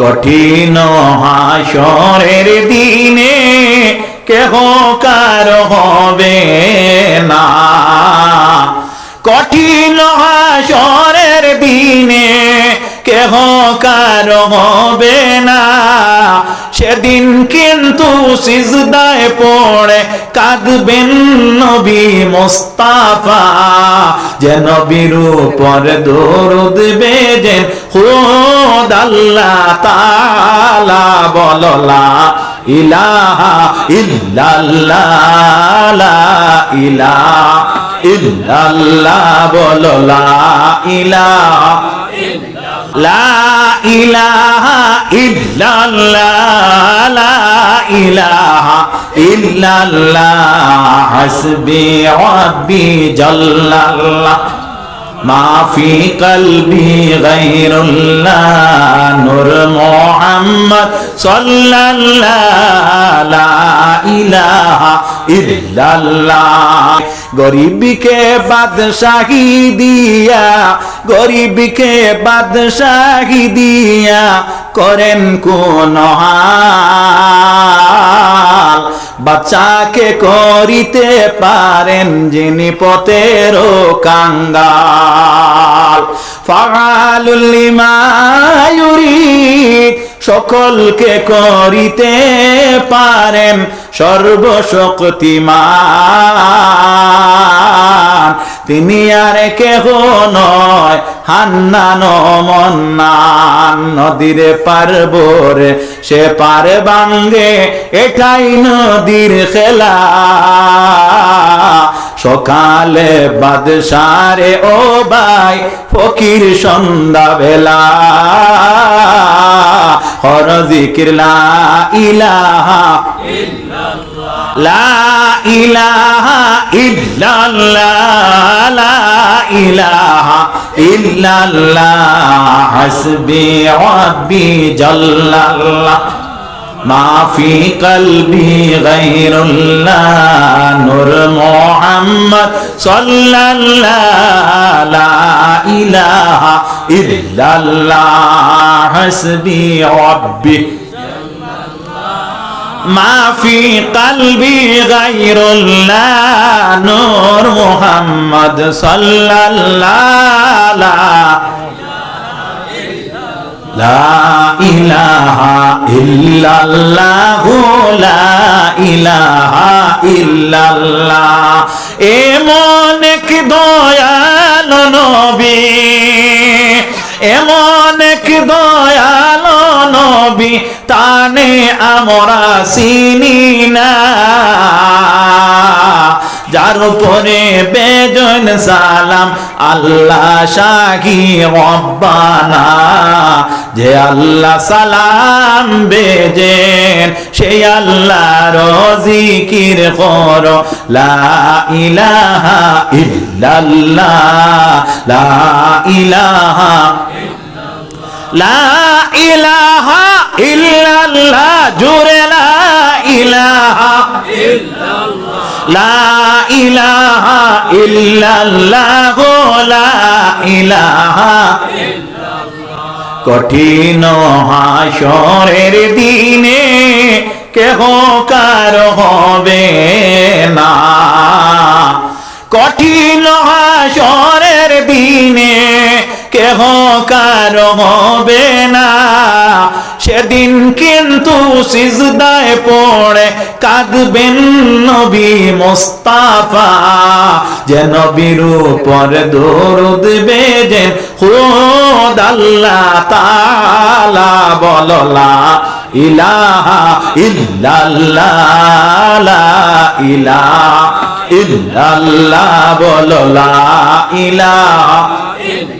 কঠিন হাসরের দিনে কেহ কার হবে না। কঠিন হাসরের দিনে কেহ কার হবে না। সেদিন কিন্তু সিজদায় পড়ে কাঁদবেন নবী মোস্তাফা। যে নবীর উপর দরুদ বেজেন খোদ আল্লাহ তালা বললা ইলাহা ইল্লাল্লাহ, লা ইলাহা ইল্লাল্লাহ বললা ইলাহা লা কলবি গায়রুল্লাহ নূর মুহাম্মদ সাল্লাল্লাহ গরিবকে বাদশাহী দিয়া গরিবকে বাদশাহী দিয়া করেন কোন হাল? বাচ্চাকে করিতে পারেন যিনি পতের কাঙ্গাল। ফাগালুল লিমা ইউরিদ সকলকে করিতে পারেন সর্বশক্তিমান। তিনি আর কেহ নয়, হান্নান মন্নান। নদীরে পারবরে সে পারে বাঙ্গে, এটাই নদীর খেলা। সকালে বাদশারে ও ভাই, ফকির সন্ধ্যা হর জিকির, লা ইলাহা লা ইলাহা ইল্লাল্লাহ, লা ইলাহা ইল্লাল্লাহ। হাসবি রাব্বি জাল্লাল্লাহ। ما في قلبي غير ইল্লাল্লাহ, হাসবি রাব্বি। মা ফি কলবি গায়রুল্লাহ, নূর মুহাম্মদ সাল্লাল্লাহ। লা ইলাহা ইল্লাল্লাহ লা ইলাহা ইল্লাল্লাহ। এমন কি দয়াল নবী, এমন কি দয়াল নবী, তানে আমরা চিনি না। যার উপরে বেজন সালাম, আল্লাহ শাহি রব্বানা। যে আল্লাহ সালাম বেজেন, সেই আল্লাহ রজিকির কর। লা ইলাহা ইল্লাল্লাহ, লা ইলাহা লা ইলাহা জুরে লা ইলাহা লা ইলাহা লা ইলাহা কঠিন হাসরের দিনে কেহ কার হবে না? কঠিন হাসরের দিনে কেহ কার হবে না? সেদিন কিন্তু সিজদায় পড়ে কাঁদবেন নবী মোস্তাফা। যে নবীর উপর দরুদ বেজেন খোদ তালা বললা ইলাহা ইল্লাল্লাহ, লা ইলাহা ইল্লাল্লাহ বললা ইলাহা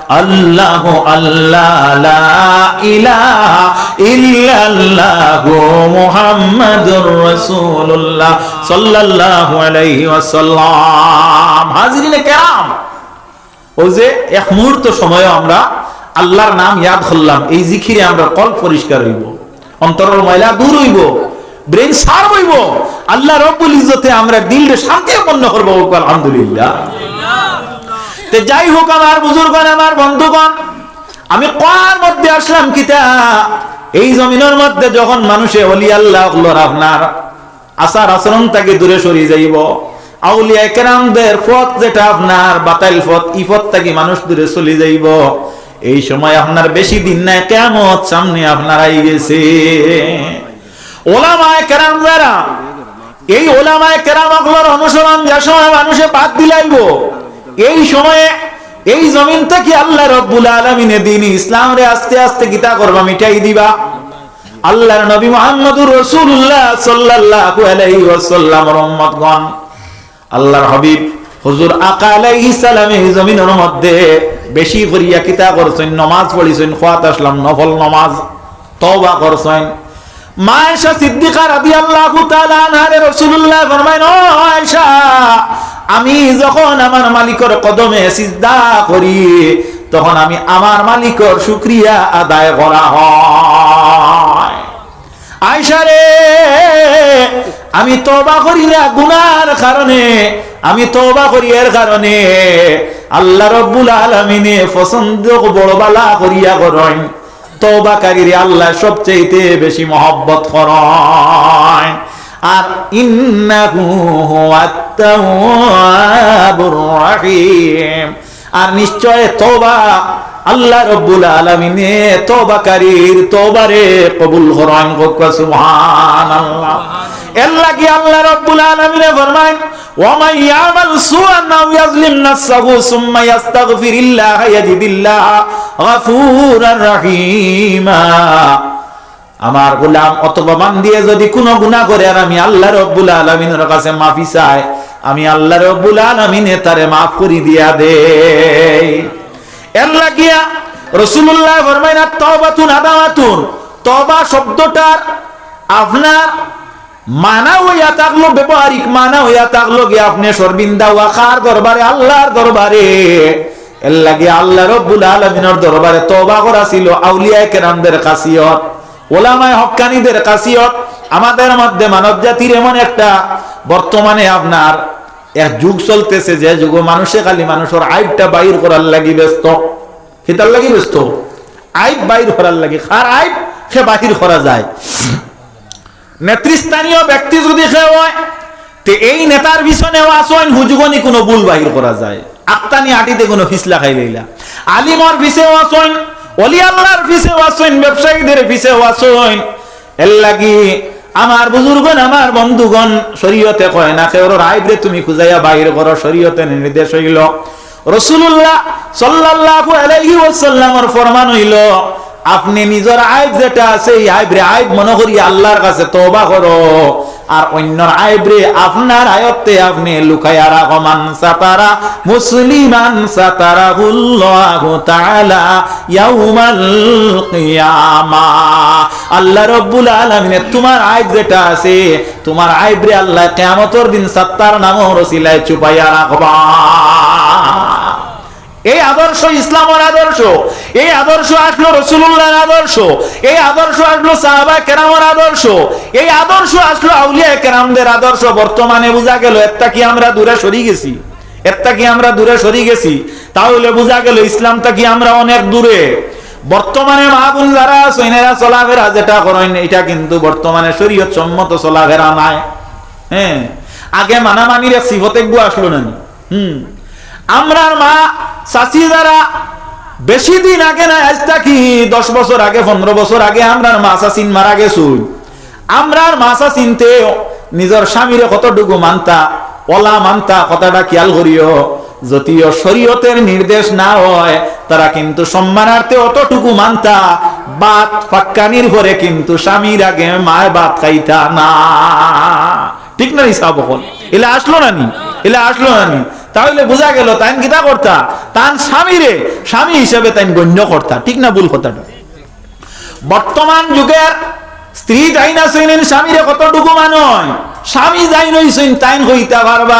আল্লাহ আল্লাহ ইলাহা ইল্লাল্লাহ মুহাম্মাদুর রাসূলুল্লাহ সাল্লাল্লাহু আলাইহি ওয়াসাল্লাম। হাজিরিনে কেরাম। ওই যে এক মুহূর্ত সময় আমরা আল্লাহর নাম ইয়াদ করলাম, এই জিখিরে আমরা কল পরিষ্কার হইব, অন্তরের ময়লা দূর হইব, ব্রেন সার হইব। আল্লাহ রব্বুল ইজ্জতে আমরা দিলরে শান্তিপূর্ণ করব আলহামদুলিল্লাহ। তে যাই হোক আমার বুজুর্গণ, আমার বন্ধুগণ, আমি কোয়ার মধ্যে আসলাম কিতা এই জমিনের মধ্যে যখন মানুষে অলি আল্লাহ আপনার আচার আচরণ থেকে দূরে সরিয়ে যাইব। পথ বাতাইল পথ পথ মানুষ এই সময় দিন নাই কেমন সামনে গেছে। এই অনুসরণ যে সময় মানুষে বাদ দিলাইব এই সময়ে এই জমিন থেকে আল্লাহ রব্বুল আলমিনে দিন ইসলাম রে আস্তে আস্তে গীতা করবা মিটাই দিবা। আল্লাহর নবী মুহাম্মদুর রাসূলুল্লাহ সাল্লাল্লাহু আলাইহি ওয়াসাল্লাম আল্লাহর হাবিব হুজুর আকা সালাম এই জমিনের মধ্যে বেশি করিয়া কিতা করছেন, নামাজ পড়িছেন খাওয়াত আসলাম, নফল নামাজ, তওবা করছেন। মা আয়েশা সিদ্দিকা রাদিয়াল্লাহু তাআলা আনহারে রাসূলুল্লাহ ফরমায়, ও আয়েশা আমি যখন আমার মালিকের কদমে সিজদা করি, তখন আমি আমার মালিকর শুকরিয়া আদায় করা হয়। আয়সা রে, আমি তবা করি না গুনার কারণে, আমি তবা করি এর কারণে। আল্লাহ রব্বুল আলমিনে পছন্দ বড় বালা করিয়া করেন তবাকারীরে আল্লাহ সবচেয়ে বেশি মহব্বত করেন আর ইন্নাহু হুয়াত তাওয়াবুর রহিম। আর নিশ্চয় তোবা আল্লাহ রব্বুল আলামিনে তোবাকারীর তোবারে কবুল হরান গো সুবহানাল্লাহ। এর আল্লাহ রব্বুল আলামিনে ফরমায় ওয়ামান ইয়ামাল সুআন আও ইয়াজলিম নাফসাহু সুম্মা ইয়াস্তাগফিরিল্লাহ ইয়াজিদিল্লাহ গফুরার রহিমা। আমার গোলাম অথবা মান দিয়ে যদি কোনো গুনাহ করে আর আমি আল্লাহ রব্বুল আলামিনের কাছে মাফি চাই, আমি আল্লাহ রব্বুল আলামিনে তারে মাফ করি দিয়া দে এর লাগিয়া রাসূলুল্লাহ ফরমায় না তওবাতুন আদাওয়াতুন। তওবা শব্দটার আপনার মানা হইয়া থাকল, ব্যবহারিক মানা হইয়া থাকল, গিয়ে আপনি সরবিন্দা ওয়াকার দরবারে, আল্লাহর দরবারে। এর লাগে আল্লাহ রব্বুল আলামিনের দরবারে তওবা করা ছিল আউলিয়া কেরামদের কাসিয়ত ওলামায় হক্কানিদের কাসিয়ত আমাদের মধ্যে মানব জাতির এমন একটা, বর্তমানে আপনার এক যুগ চলতেছে, যে যুগ মানুষে খালি মানুষের আইবটা বাইর করার লাগি ব্যস্ত। সেটার লাগি ব্যস্ত। আইব বাইর করার লাগি, খার আইব, সে বাহির করা যায়। নেতৃস্থানীয় ব্যক্তি যদি হয় এই নেতার পিছনে আসেন হুজুগনি কোনো ভুল বাহির করা যায়। আত্মানি আটিতে কোনো ফিসলা খাই লইলা। আলিমর পিছে আসেন অলি আল্লাহর পিছেও আসেন ব্যবসায়ীদের পিছেও আসেন এর লাগি আমার বুজুর্গন, আমার বন্ধুগণ শরীয়তে কয় না কেউ আইবরে তুমি খুঁজাইয়া বাহির করো, শরীয়তে নির্দেশ হইল। রসুল্লাহ সাল্লাল্লাহু আলাইহি ওয়াসাল্লামর ফরমান হইল আপনি নিজের আইব যেটা আছে, এই আইবরে আইব মনে করি আল্লাহর কাছে তওবা করো। আর অন্যর আইবরে আপনার আয়ত্তে আপনি লুকাইয়া রাখো। মান সাতারা মুসলিমান সাতারা হুল্লাহু তাআলা ইয়াউমাল কিয়ামা। আল্লাহ রব্বুল আলামিন, তোমার আইব যেটা আছে, তোমার আইবরে আল্লাহ কিয়ামতের দিন সাত্তার নাম রসিলায় চুপাইয়া রাখবা। এই আদর্শ ইসলামের আদর্শ, এই আদর্শ আসলো রসুল্লাহর আদর্শ, এই আদর্শ আসলো সাহাবা কেরামের আদর্শ, এই আদর্শ আসলো আউলিয়া কেরামদের আদর্শ। বর্তমানে বোঝা গেল একটা কি আমরা দূরে সরি গেছি? একটা কি আমরা দূরে সরি গেছি? তাহলে বোঝা গেল, ইসলামটা কি আমরা অনেক দূরে? বর্তমানে মাহবুল যারা সৈনেরা চলাফেরা যেটা করেন, এটা কিন্তু বর্তমানে শরীয়ত সম্মত চলাফেরা নাই। হ্যাঁ আগে মানামানির এক সিফতেজ্ঞ আসলো না হুম আমরার মা, চাচি যারা, বেশি দিন আগে না, আজ থাকি দশ বছর আগে, পনেরো বছর আগে আমরার মা চাচিন মারা গেছুন আমরার মা চাচিনতে নিজের স্বামীরে কতটুকু মানতা ওলা মানতা, কথাটা খেয়াল করিও। যদিও শরীয়তের নির্দেশ না হয়, তারা কিন্তু সম্মানার্থে অতটুকু মানতা, বাত ফাক্কানির ভরে কিন্তু স্বামীর আগে মায় বাত খাইতা না। ঠিক না হিসাব এলে আসলো না নি? এলে আসলো না নি? তাহলে বোঝা গেল তাইন কিতা করতা? তান স্বামীরে, স্বামী হিসেবে তাইন গণ্য করতা। ঠিক না ভুল কথাটা? বর্তমান যুগের স্ত্রী যাই না শুনেন স্বামীরে কতটুকু মানয়? স্বামী যাই নইছেন তাইন হইতা পারবা।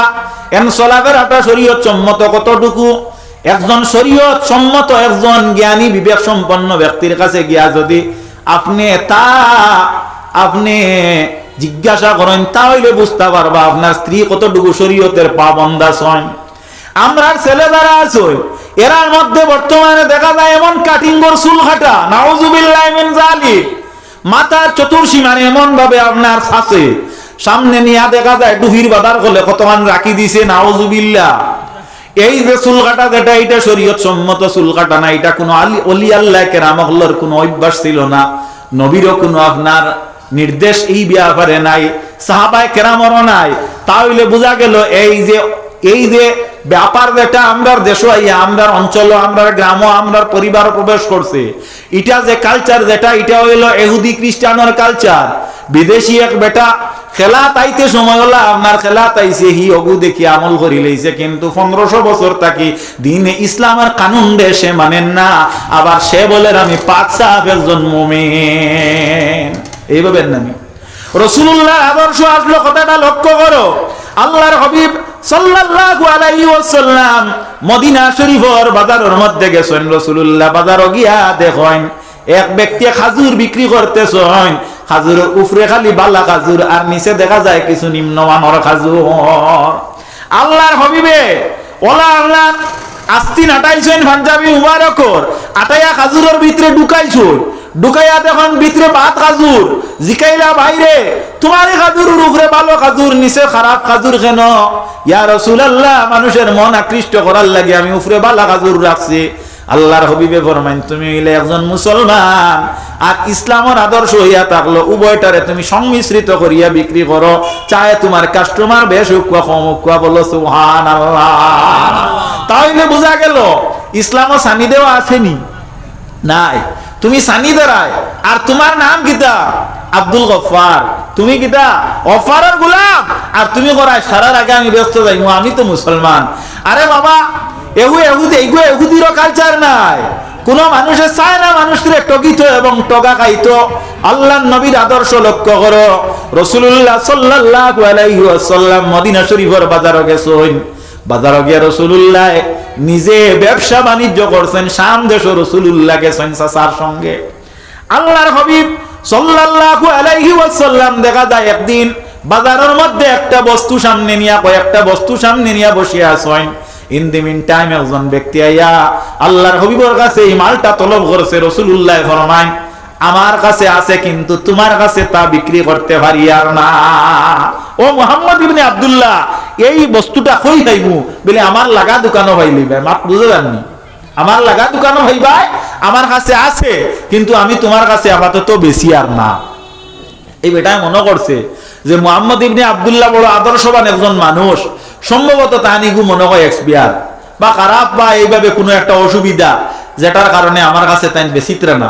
এন চলাফের আটা শরীয়ত সম্মত কতটুকু? একজন শরীয়ত সম্মত, একজন জ্ঞানী, বিবেক সম্পন্ন ব্যক্তির কাছে গিয়া যদি আপনি তা, আপনি জিজ্ঞাসা করেন, তাহলে বুঝতে পারবা আপনার স্ত্রী কতটুকু শরীয়তের পাবন্দা ছয় আমরা ছেলে যারা আছো, এরার মধ্যে বর্তমানে দেখা যায় এমন কাটিং গর চুল খাটা নাউজুবিল্লাহ মিন জালিক মাথার চতুর্সীমানে এমন ভাবে আপনার ফাঁসে সামনে নিয়ে দেখা যায় ডুহির বাদার করলে কতক্ষণ রাখি দিছে নাউজুবিল্লা এই যে চুল কাটা যেটা এটা শরীয়ত সম্মত চুল কাটা না এটা কোনো আলি অলি আল্লাহ কেরামহল্লার কোনো অভ্যাস ছিল না। নবীরও কোনো আপনার নির্দেশ এই ব্যাপারে নাই, সাহাবায় কেরামরও নাই। তাহলে বোঝা গেল এই যে এই যে ব্যাপার যেটা আমরার দেশ আমরার অঞ্চল, আমরার গ্রাম, আমরার পরিবার প্রবেশ করছে, এটা যে কালচার যেটা, এটা হইল এহুদি খ্রিস্টানের কালচার বিদেশি এক বেটা খেলা তাইতে সময় হলো, আপনার খেলা তাইছে, হি অগু দেখি আমল করি লইছে, কিন্তু পনেরোশো বছর থাকি দিনে ইসলামের কানুন দেশে মানেন না, আবার সে বলে, আমি পাক সাহাব একজন মোমেন এইভাবে নামি রসুল্লাহ আদর্শ আসলো, কথাটা লক্ষ্য করো। আল্লাহর হবিব সাল্লাল্লাহু আলাইহি ওয়াসাল্লাম মদিনা শরীফের বাজারের মধ্যে গেছেন, রাসূলুল্লাহ বাজারও গিয়া দেখেন, এক ব্যক্তি খাজুর বিক্রি করতেছেন খাজুরের উপরে খালি বালা খাজুর, আর নিচে দেখা যায় কিছু নিম্নমানের খাজুর। আল্লাহর হবিবে ওলা আল্লাহ আস্তিন আটাইছেন পাঞ্জাবি মুবারকর, আটাইয়া খাজুরের ভিতরে ঢুকাইছুন। ঢুকাইয়া দেখুন ভিতরে ভাত খাজুর। জিকাইলা বাইরে। তোমার খাজুরের উপরে ভালো খাজুর, নিচে খারাপ খাজুর কেন? ইয়া মানুষের মন আকৃষ্ট করার লাগে আমি উপরে ভালো খাজুর রাখছি। আল্লাহর হবিবে ফরমাইন, তুমি হইলে একজন মুসলমান। আর ইসলামের আদর্শ হইয়া থাকল, উভয়টারে তুমি সংমিশ্রিত করিয়া বিক্রি করো। চাহে তোমার কাস্টমার বেশ উকুয়া কম উকুয়া বলো সুহান আল্লাহ বোঝা গেল, ইসলামও সানি দেওয়া আসেনি। নাই। তুমি সানি দাঁড়ায়। আর তোমার নাম কিতা? আব্দুল গফার। তুমি কিতা? অফারের গোলাম আর তুমি করায় সারার আগে আমি ব্যস্ত যাই আমি তো মুসলমান। আরে বাবা এগু এগুদি এগু এগুদিরও কালচার নাই। কোন মানুষে চায় না মানুষকে টকিত এবং টগা খাইত আল্লাহ নবীর আদর্শ লক্ষ্য করো। রসুল্লাহ ওয়াসাল্লাম মদিনা শরীফের বাজারও গেছেন। বাজার গিয়া রসুল্লাহ নিজে ব্যবসা বাণিজ্য করছেন, শাম দেশ রসুল্লাহ গেছেন সঙ্গে। আল্লাহর হবিব সাল্লাল্লাহু আলাইহি ওয়াসাল্লাম দেখা যায় একদিন বাজারের মধ্যে একটা বস্তু সামনে নিয়া কয়েকটা বস্তু সামনে নিয়া বসিয়া আছেন। ইন দি মিন টাইম একজন ব্যক্তি আইয়া আল্লাহর হবিবর কাছে এই মালটা তলব করেছে রসুল্লাহ ফরমায় আমার কাছে আছে কিন্তু তোমার কাছে তা বিক্রি করতে পারি আর না। ও মোহাম্মদ ইবনে আব্দুল্লাহ এই বস্তুটা কই খাইবু বলে আমার লাগা দোকানও ভাই মাত বুঝে জাননি আমার লাগা দোকানও ভাই আমার কাছে আছে, কিন্তু আমি তোমার কাছে আপাতত বেশি আর না। এই বেটায় মনে করছে যে মোহাম্মদ ইবনে আব্দুল্লাহ বড় আদর্শবান একজন মানুষ। সম্ভবত তাহানিগু মনে হয় এক্সপিয়ার বা খারাপ বা এইভাবে কোনো একটা অসুবিধা যেটার কারণে আমার কাছে তাই বেশিত্রা না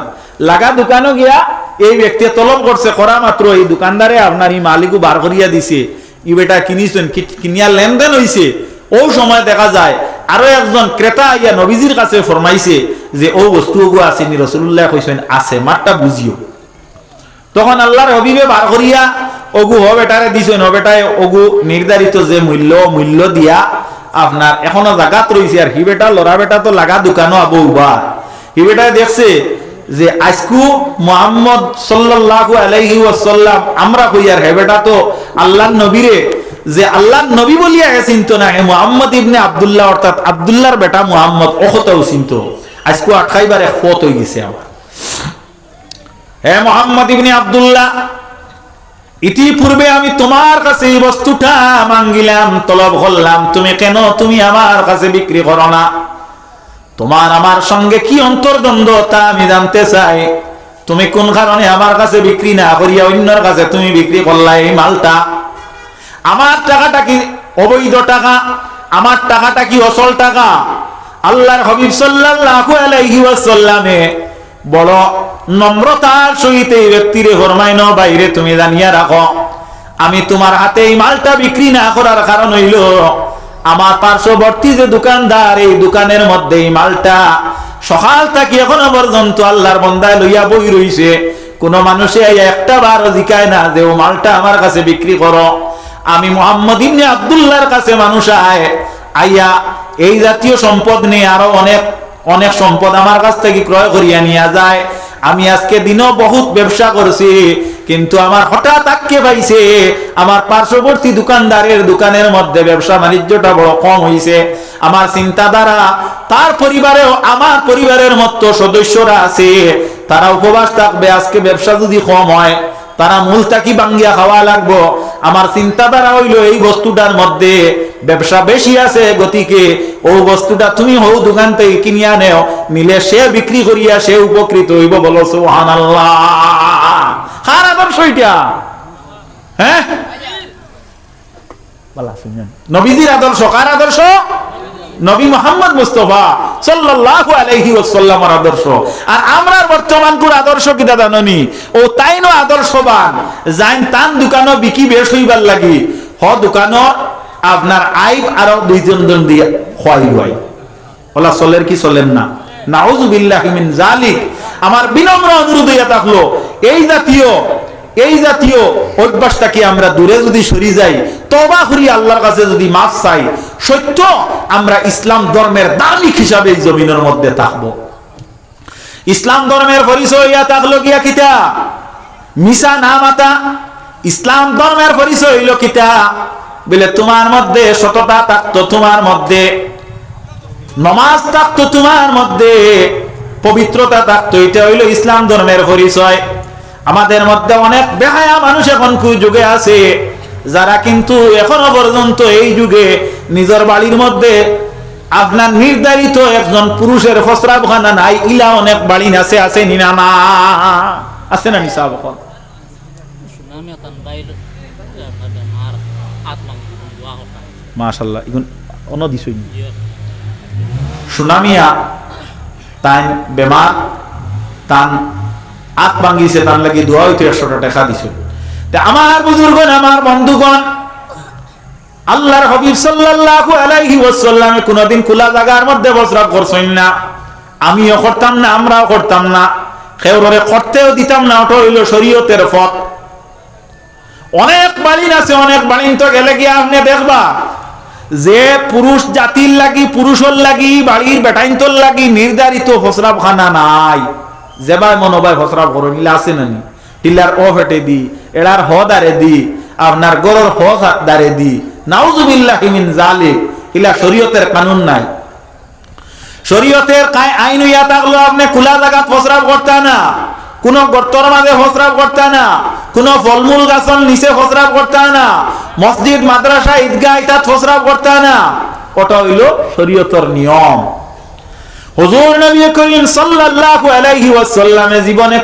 লাগা দোকানও গিয়া এই ব্যক্তি তলব করছে করা মাত্র এই দোকানদারে আপনার এই মালিকও বার করিয়া দিছে। ই বেটা কিনিছেন কিনিয়া লেনদেন হইছে ও সময় দেখা যায়, আরও একজন ক্রেতা ইয়া নবীজির কাছে ফরমাইছে যে ও বস্তু ওগু আছে, নি রসুল্লাহ কইছেন আছে মারটা বুঝিও তখন আল্লাহর হবিবে বার করিয়া অগু হবেটারে দিছেন হবেটায় অগু নির্ধারিত যে মূল্য মূল্য দিয়া আপনার এখনও জাগাত রয়েছে আর হি বেটা লড়া বেটা তো লাগা দোকানও আবো উবার হি বেটায় দেখছে যে আজকু মোহাম্মদ সাল্লাল্লাহু আলাইহি ওয়াসাল্লাম আমরা কই আর হে বেটা তো আল্লাহর নবীরে, যে আল্লাহর নবী বলিয়া হে চিন্ত না হে মোহাম্মদ ইবনে আব্দুল্লাহ অর্থাৎ আব্দুল্লাহর বেটা মোহাম্মদ অখতাও চিন্ত। আজকু আটকাইবার এক ফত হয়ে গেছে আমার। হে মোহাম্মদ ইবনে আব্দুল্লাহ, ইতিপূর্বে আমি তোমার কাছে এই বস্তুটা মাঙ্গিলাম, তলব করলাম, তুমি কেন তুমি আমার কাছে বিক্রি করো না? তোমার আমার সঙ্গে কি অন্তর্দ্বন্দ্ব তা আমি জানতে চাই। তুমি কোন কারণে আমার কাছে বিক্রি না করিয়া অন্যর কাছে তুমি বিক্রি করলা এই মালটা? আমার টাকাটা কি অবৈধ টাকা? আমার টাকাটা কি অসল টাকা? আল্লাহর হবিব সাল্লাল্লাহু আলাইহি ওয়াসাল্লামে বড় নম্রতার সহিত এই ব্যক্তিরে ফরমাইন বাইরে তুমি জানিয়া রাখো, আমি তোমার হাতে এই মালটা বিক্রি না করার কারণ হইল আমার পার্শ্ববর্তী যে দোকানদার, এই দোকানের মধ্যে এই মালটা। সকাল থাকি এখনও পর্যন্ত আল্লাহর বন্দায় লইয়া বই রইছে। কোন মানুষে একটা বার জিকায় না যে, ও, মালটা আমার কাছে বিক্রি করো। আমি মোহাম্মদ ইবনে আব্দুল্লাহর কাছে মানুষ আয়। আইয়া এই জাতীয় সম্পদ নিয়ে আরও অনেক অনেক সম্পদ আমার কাছ থেকে ক্রয় করিয়া নিয়ে যায়। আমি আজকে দিনও বহুত ব্যবসা করছি, কিন্তু আমার হঠাৎ আটকে পাইছে। আমার পার্শ্ববর্তী দোকানদারের দোকানের মধ্যে ব্যবসা বাণিজ্যটা বড় কম হইছে। আমার চিন্তাধারা, তার পরিবারেও আমার পরিবারের মতো সদস্যরা আছে। তারা উপবাস থাকবে, আজকে ব্যবসা যদি কম হয়, তারা মূলটাকি বাঙ্গিয়া খাওয়া লাগবো। আমার চিন্তাধারা হইল এই বস্তুটার মধ্যে ব্যবসা বেশি আছে গতিকে ও বস্তুটা তুমি হও দোকান থেকে কিনিয়া নেও, নিলে সে বিক্রি করিয়া সে উপকৃত হইব বলো সুহান আদর্শ এটা হ্যাঁ? নবীজির আদর্শ কার আদর্শ? নবী মোহাম্মদ মুস্তফা সাল্লাল্লাহু আলাইহি ওয়াসাল্লামের আদর্শ। আর আমরার বর্তমান কোন আদর্শ কিটা জাননি ও তাইনো আদর্শবান। যাইন তান দোকানো বিকি বেশ হইবার লাগি। হ দোকানো আপনার আইব আর দুইজন জন দিয়ে খোয়াই হয় ওলা চলের কি চলেন না? আমার বিনম্র অনুরোধ এই জাতীয় এই জাতীয় অভ্যাসটাকে আমরা দূরে যদি সরি যাই তবা করি আল্লাহর কাছে যদি মাফ চাই, সত্য আমরা ইসলাম ধর্মের দামিক হিসাবে এই জমিনের মধ্যে থাকব। ইসলাম ধর্মের পরিচয় ইয়া থাকল গিয়া কিতা? মিশা না মাতা, ইসলাম ধর্মের পরিচয় হইল কিতা? বলে, তোমার মধ্যে সততা থাকতো তোমার মধ্যে, নমাজ থাকতো তোমার মধ্যে, পবিত্রতা থাকতো এটা হইল ইসলাম ধর্মের পরিচয়। আমাদের মধ্যে অনেক বেহায়া মানুষ এখন যুগে আছে, যারা কিন্তু এখনও পর্যন্ত এই যুগে নিজের বাড়ির মধ্যে আপনার নির্ধারিত একজন পুরুষের ফসরাবখানা নাই, ইলা অনেক বাড়ি আছে আছে নিনা না আছে না নিসা মাশাল্লাহ এখন অন্য দিছই সুনামিয়া তাই বেমার তান আত ভাঙ্গিছে তান লাগি দোয়া হইতে একশোটা টাকা দিছে। আমার বুজুর্গন আমার বন্ধুগণ আল্লাহর হাবিব সাল্লাল্লাহু আলাইহি ওয়াসাল্লাম কোনদিন খোলা জায়গার মধ্যে বসরা করছেন না। আমিও করতাম না আমরাও করতাম না। খেউরে করতেও দিতাম না ওটা হইল শরীয়তের পথ। অনেক বাড়িন আছে অনেক বাড়িন তো গেলে গিয়ে আপনি দেখবা। যে পুরুষ জাতির লাগি, পুরুষের লাগি, বাড়ির বেটাইন্তর লাগি, নির্ধারিত ফসরাব খানা নাই। যেবাই মনোবাই ফসরাব করো নিলে আছে নানি। টিলার ও ফেটে দি, এড়ার হ দারে দি, আপনার গরর হ দারে দি। নাউজুবিল্লাহ মিন জালিক, ইলা শরীয়তের কানুন নাই। শরীয়তের কায় আইন ইয়া থাকল আপনি খোলা জায়গা ফসরাব করতে না। কোন গর্তর মাঝে হসরাব করতে না, কোন ফলমূল গাছন নিচে হসরাব করতে না, মসজিদ, মাদ্রাসা, ঈদগাহ ইতাত হসরাব করতে না। ওটা হইল শরীয়তর নিয়ম। হুজুর নবী করিম সাল্লাল্লাহু আলাইহি ওয়াসাল্লামের জীবনে